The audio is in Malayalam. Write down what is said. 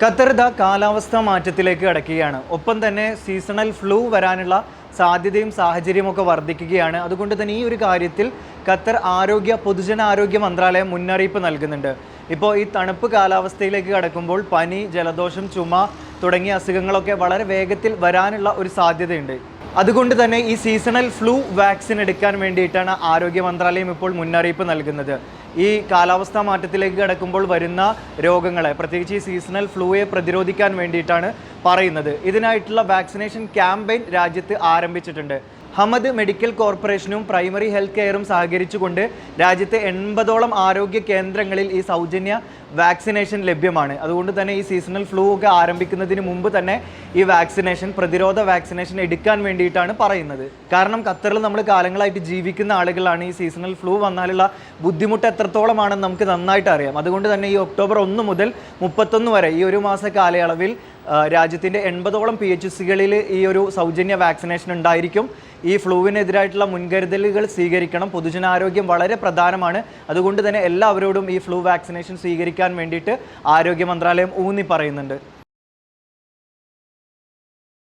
ഖത്തർ ദ കാലാവസ്ഥാ മാറ്റത്തിലേക്ക് കടക്കുകയാണ്. ഒപ്പം തന്നെ സീസണൽ ഫ്ലൂ വരാനുള്ള സാധ്യതയും സാഹചര്യവും ഒക്കെ വർദ്ധിക്കുകയാണ്. അതുകൊണ്ട് തന്നെ ഈ ഒരു കാര്യത്തിൽ ഖത്തർ ആരോഗ്യ പൊതുജനാരോഗ്യ മന്ത്രാലയം മുന്നറിയിപ്പ് നൽകുന്നുണ്ട്. ഇപ്പോൾ ഈ തണുപ്പ് കാലാവസ്ഥയിലേക്ക് കടക്കുമ്പോൾ പനി ജലദോഷം ചുമ തുടങ്ങിയ അസുഖങ്ങളൊക്കെ വളരെ വേഗത്തിൽ വരാനുള്ള ഒരു സാധ്യതയുണ്ട്. അതുകൊണ്ട് തന്നെ ഈ സീസണൽ ഫ്ലൂ വാക്സിൻ എടുക്കാൻ വേണ്ടിയിട്ടാണ് ആരോഗ്യ മന്ത്രാലയം ഇപ്പോൾ മുന്നറിയിപ്പ് നൽകുന്നത്. ഈ കാലാവസ്ഥാ മാറ്റത്തിലേക്ക് കടക്കുമ്പോൾ വരുന്ന രോഗങ്ങളെ പ്രത്യേകിച്ച് ഈ സീസണൽ ഫ്ലൂയെ പ്രതിരോധിക്കാൻ വേണ്ടിയിട്ടാണ് പറയുന്നത്. ഇതിനായിട്ടുള്ള വാക്സിനേഷൻ ക്യാമ്പയിൻ രാജ്യത്ത് ആരംഭിച്ചിട്ടുണ്ട്. ഹമദ് മെഡിക്കൽ കോർപ്പറേഷനും പ്രൈമറി ഹെൽത്ത് കെയറും സഹകരിച്ചുകൊണ്ട് രാജ്യത്തെ എൺപതോളം ആരോഗ്യ കേന്ദ്രങ്ങളിൽ ഈ സൗജന്യ വാക്സിനേഷൻ ലഭ്യമാണ്. അതുകൊണ്ട് തന്നെ ഈ സീസണൽ ഫ്ലൂ ഒക്കെ ആരംഭിക്കുന്നതിന് മുമ്പ് തന്നെ ഈ വാക്സിനേഷൻ പ്രതിരോധ വാക്സിനേഷൻ എടുക്കാൻ വേണ്ടിയിട്ടാണ് പറയുന്നത്. കാരണം ഖത്തറിൽ നമ്മൾ കാലങ്ങളായിട്ട് ജീവിക്കുന്ന ആളുകളാണ് ഈ സീസണൽ ഫ്ലൂ വന്നാലുള്ള ബുദ്ധിമുട്ട് എത്രത്തോളമാണെന്ന് നമുക്ക് നന്നായിട്ട് അറിയാം. അതുകൊണ്ട് തന്നെ ഈ ഒക്ടോബർ ഒന്ന് മുതൽ മുപ്പത്തൊന്ന് വരെ ഈ ഒരു മാസ കാലയളവിൽ രാജ്യത്തിന്റെ എൺപതോളം പി എച്ച് സികളിൽ ഈ ഒരു സൗജന്യ വാക്സിനേഷൻ ഉണ്ടായിരിക്കും. ഈ ഫ്ലൂവിനെതിരായിട്ടുള്ള മുൻകരുതലുകൾ സ്വീകരിക്കണം. പൊതുജനാരോഗ്യം വളരെ പ്രധാനമാണ്. അതുകൊണ്ട് തന്നെ എല്ലാവരോടും ഈ ഫ്ലൂ വാക്സിനേഷൻ സ്വീകരിക്കാൻ വേണ്ടിയിട്ട് ആരോഗ്യ മന്ത്രാലയം ഊന്നി പറയുന്നുണ്ട്.